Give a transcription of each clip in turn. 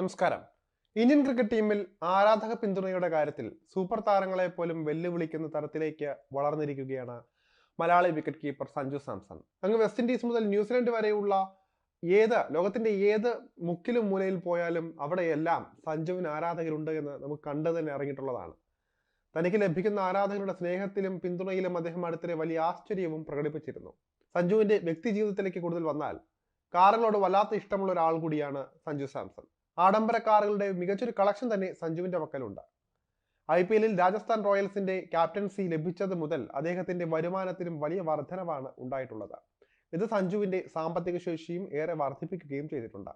നമസ്കാരം. Indian cricket ടീമിൽ ആരാധക പിന്തുണയുടെ കാര്യത്തിൽ സൂപ്പർ താരങ്ങളെ പോലും വെല്ലുവിളിക്കുന്ന തരത്തിലേക്ക് വളർന്നിരിക്കുകയാണ് മലയാളി വിക്കറ്റ് കീപ്പർ സഞ്ജു സാംസൺ. അങ്ങ് വെസ്റ്റ് ഇൻഡീസ് മുതൽ ന്യൂസിലൻഡ് വരെയുള്ള ഏത് ലോകത്തിന്റെ ഏത് മുക്കിലും മൂലയിൽ പോയാലും അവിടെയെല്ലാം സഞ്ജുവിന് ആരാധകരുണ്ട് എന്ന് നമുക്ക് കണ്ടു തന്നെ ഇറങ്ങിയിട്ടുള്ളതാണ് തനിക്ക് ലഭിക്കുന്ന ആരാധകരുടെ സ്നേഹത്തിലും പിന്തുണയിലും അദ്ദേഹം അടുത്തിടെ വലിയ ആശ്ചര്യവും പ്രകടിപ്പിച്ചിരുന്നു. സഞ്ജുവിന്റെ വ്യക്തി ജീവിതത്തിലേക്ക് കൂടുതൽ വന്നാൽ കാറുകളോട് വല്ലാത്ത ഇഷ്ടമുള്ള ഒരാൾ കൂടിയാണ് സഞ്ജു സാംസൺ. ആഡംബര കാറുകളുടെ മികച്ചൊരു കളക്ഷൻ തന്നെ സഞ്ജുവിന്റെ പക്കലുണ്ട്. ഐ പി എല്ലിൽ രാജസ്ഥാൻ റോയൽസിന്റെ ക്യാപ്റ്റൻസി ലഭിച്ചത് മുതൽ അദ്ദേഹത്തിന്റെ വരുമാനത്തിലും വലിയ വർധനവാണ് ഉണ്ടായിട്ടുള്ളത്. ഇത് സഞ്ജുവിന്റെ സാമ്പത്തിക ശേഷിയും ഏറെ വർദ്ധിപ്പിക്കുകയും ചെയ്തിട്ടുണ്ട്.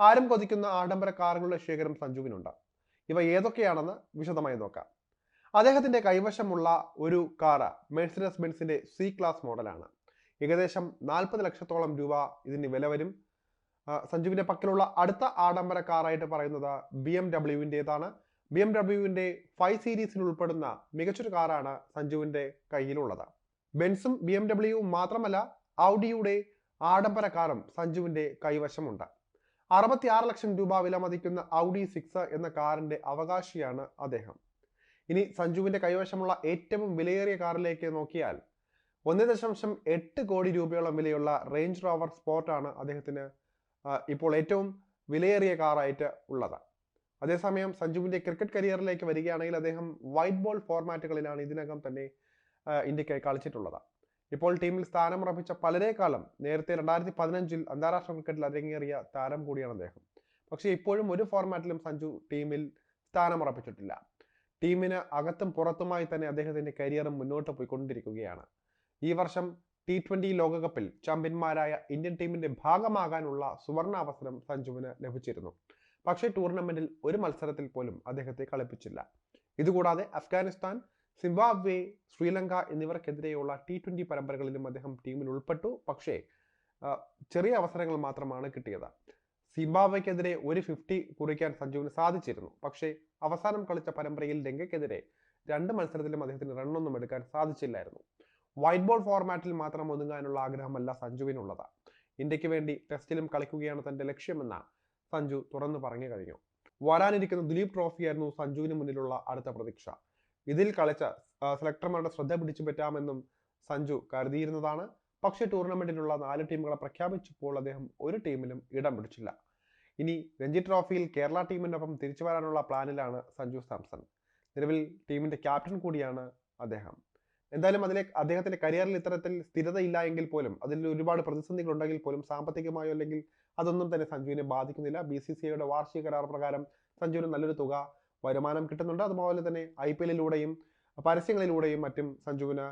ആരും കൊതിക്കുന്ന ആഡംബര കാറുകളുടെ ശേഖരം സഞ്ജുവിനുണ്ട്. ഇവ ഏതൊക്കെയാണെന്ന് വിശദമായി നോക്കാം. അദ്ദേഹത്തിന്റെ കൈവശമുള്ള ഒരു കാറ് മെഴ്സിഡസ് ബെൻസിന്റെ സി ക്ലാസ് മോഡലാണ്. ഏകദേശം നാൽപ്പത് ലക്ഷത്തോളം രൂപ ഇതിന് വില വരും. സഞ്ജുവിന്റെ പക്കലുള്ള അടുത്ത ആഡംബര കാറായിട്ട് പറയുന്നത് ബി എം ഡബ്ല്യുവിന്റെതാണ് ബി എം ഡബ്ല്യുവിന്റെ ഫൈവ് സീരീസിൽ ഉൾപ്പെടുന്ന മികച്ചൊരു കാറാണ് സഞ്ജുവിന്റെ കയ്യിലുള്ളത്. ബെൻസും ബി എം ഡബ്ല്യുവും മാത്രമല്ല ഔഡിയുടെ ആഡംബര കാറും സഞ്ജുവിന്റെ കൈവശമുണ്ട്. അറുപത്തിയാറ് ലക്ഷം രൂപ വില മതിക്കുന്ന ഔഡി സിക്സ് എന്ന കാറിന്റെ അവകാശിയാണ് അദ്ദേഹം. ഇനി സഞ്ജുവിന്റെ കൈവശമുള്ള ഏറ്റവും വിലയേറിയ കാറിലേക്ക് നോക്കിയാൽ ഒന്ന് ദശാംശം എട്ട് കോടി രൂപയോളം വിലയുള്ള റേഞ്ച് റോവർ സ്പോർട്ടാണ് അദ്ദേഹത്തിന് ഇപ്പോൾ ഏറ്റവും വിലയേറിയ കാറായിട്ട് ഉള്ളത് അതേസമയം സഞ്ജുവിന്റെ ക്രിക്കറ്റ് കരിയറിലേക്ക് വരികയാണെങ്കിൽ അദ്ദേഹം വൈറ്റ് ബോൾ ഫോർമാറ്റുകളിലാണ് ഇതിനകം തന്നെ ഇന്ത്യക്കായി കളിച്ചിട്ടുള്ളത്. ഇപ്പോൾ ടീമിൽ സ്ഥാനം ഉറപ്പിച്ച പലരേക്കാളും നേരത്തെ രണ്ടായിരത്തി പതിനഞ്ചിൽ അന്താരാഷ്ട്ര ക്രിക്കറ്റിൽ അരങ്ങേറിയ താരം കൂടിയാണ് അദ്ദേഹം. പക്ഷേ ഇപ്പോഴും ഒരു ഫോർമാറ്റിലും സഞ്ജു ടീമിൽ സ്ഥാനം ഉറപ്പിച്ചിട്ടില്ല. ടീമിന് അകത്തും പുറത്തുമായി തന്നെ അദ്ദേഹത്തിന്റെ കരിയറും മുന്നോട്ട് പോയിക്കൊണ്ടിരിക്കുകയാണ്. ഈ വർഷം ടി ട്വന്റി ലോകകപ്പിൽ ചാമ്പ്യന്മാരായ ഇന്ത്യൻ ടീമിന്റെ ഭാഗമാകാനുള്ള സുവർണാവസരം സഞ്ജുവിന് ലഭിച്ചിരുന്നു. പക്ഷേ ടൂർണമെന്റിൽ ഒരു മത്സരത്തിൽ പോലും അദ്ദേഹത്തെ കളിപ്പിച്ചില്ല. ഇതുകൂടാതെ അഫ്ഗാനിസ്ഥാൻ സിംബാബ്വെ ശ്രീലങ്ക എന്നിവർക്കെതിരെയുള്ള ടി ട്വന്റി പരമ്പരകളിലും അദ്ദേഹം ടീമിൽ ഉൾപ്പെട്ടു. പക്ഷേ ചെറിയ അവസരങ്ങൾ മാത്രമാണ് കിട്ടിയത്. സിംബാബ്വെക്കെതിരെ ഒരു ഫിഫ്റ്റി കുറിക്കാൻ സഞ്ജുവിന് സാധിച്ചിരുന്നു. പക്ഷേ അവസാനം കളിച്ച പരമ്പരയിൽ ലങ്കയ്ക്കെതിരെ രണ്ട് മത്സരത്തിലും അദ്ദേഹത്തിന് റണ്ണൊന്നും എടുക്കാൻ സാധിച്ചില്ലായിരുന്നു. വൈറ്റ് ബോൾ ഫോർമാറ്റിൽ മാത്രം ഒതുങ്ങാനുള്ള ആഗ്രഹമല്ല സഞ്ജുവിനുള്ളത്. ഇന്ത്യയ്ക്ക് വേണ്ടി ടെസ്റ്റിലും കളിക്കുകയാണ് തന്റെ ലക്ഷ്യമെന്ന് സഞ്ജു തുറന്നു പറഞ്ഞു കഴിഞ്ഞു. വരാനിരിക്കുന്ന ദിലീപ് ട്രോഫിയായിരുന്നു സഞ്ജുവിന് മുന്നിലുള്ള അടുത്ത പ്രതീക്ഷ. ഇതിൽ കളിച്ച സെലക്ടർമാരുടെ ശ്രദ്ധ പിടിച്ചു പറ്റാമെന്നും സഞ്ജു കരുതിയിരുന്നതാണ്. പക്ഷേ ടൂർണമെന്റിലുള്ള നാല് ടീമുകളെ പ്രഖ്യാപിച്ചപ്പോൾ അദ്ദേഹം ഒരു ടീമിലും ഇടം പിടിച്ചില്ല. ഇനി രഞ്ജി ട്രോഫിയിൽ കേരള ടീമിനൊപ്പം തിരിച്ചു വരാനുള്ള പ്ലാനിലാണ് സഞ്ജു സാംസൺ. നിലവിൽ ടീമിന്റെ ക്യാപ്റ്റൻ കൂടിയാണ് അദ്ദേഹം. എന്തായാലും അതിലെ അദ്ദേഹത്തിന്റെ കരിയറിൽ ഇത്തരത്തിൽ സ്ഥിരതയില്ല എങ്കിൽ പോലും അതിൽ ഒരുപാട് പ്രതിസന്ധികൾ ഉണ്ടെങ്കിൽ പോലും സാമ്പത്തികമായോ അല്ലെങ്കിൽ അതൊന്നും തന്നെ സഞ്ജുവിനെ ബാധിക്കുന്നില്ല. ബി സി സി ഐയുടെ വാർഷിക കരാർ പ്രകാരം സഞ്ജുവിന് നല്ലൊരു തുക വരുമാനം കിട്ടുന്നുണ്ട്. അതുപോലെ തന്നെ ഐ പി എല്ലിലൂടെയും പരസ്യങ്ങളിലൂടെയും മറ്റും സഞ്ജുവിന്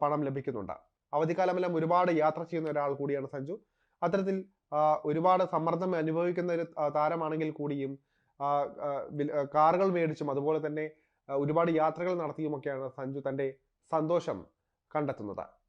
പണം ലഭിക്കുന്നുണ്ട്. അവധിക്കാലമെല്ലാം ഒരുപാട് യാത്ര ചെയ്യുന്ന ഒരാൾ കൂടിയാണ് സഞ്ജു. അത്തരത്തിൽ ഒരുപാട് സമ്മർദ്ദം അനുഭവിക്കുന്ന ഒരു താരമാണെങ്കിൽ കൂടിയും കാറുകൾ മേടിച്ചും അതുപോലെ തന്നെ ഒരുപാട് യാത്രകൾ നടത്തിയുമൊക്കെയാണ് സഞ്ജു തന്റെ സന്തോഷം കണ്ടെത്തുന്നത്.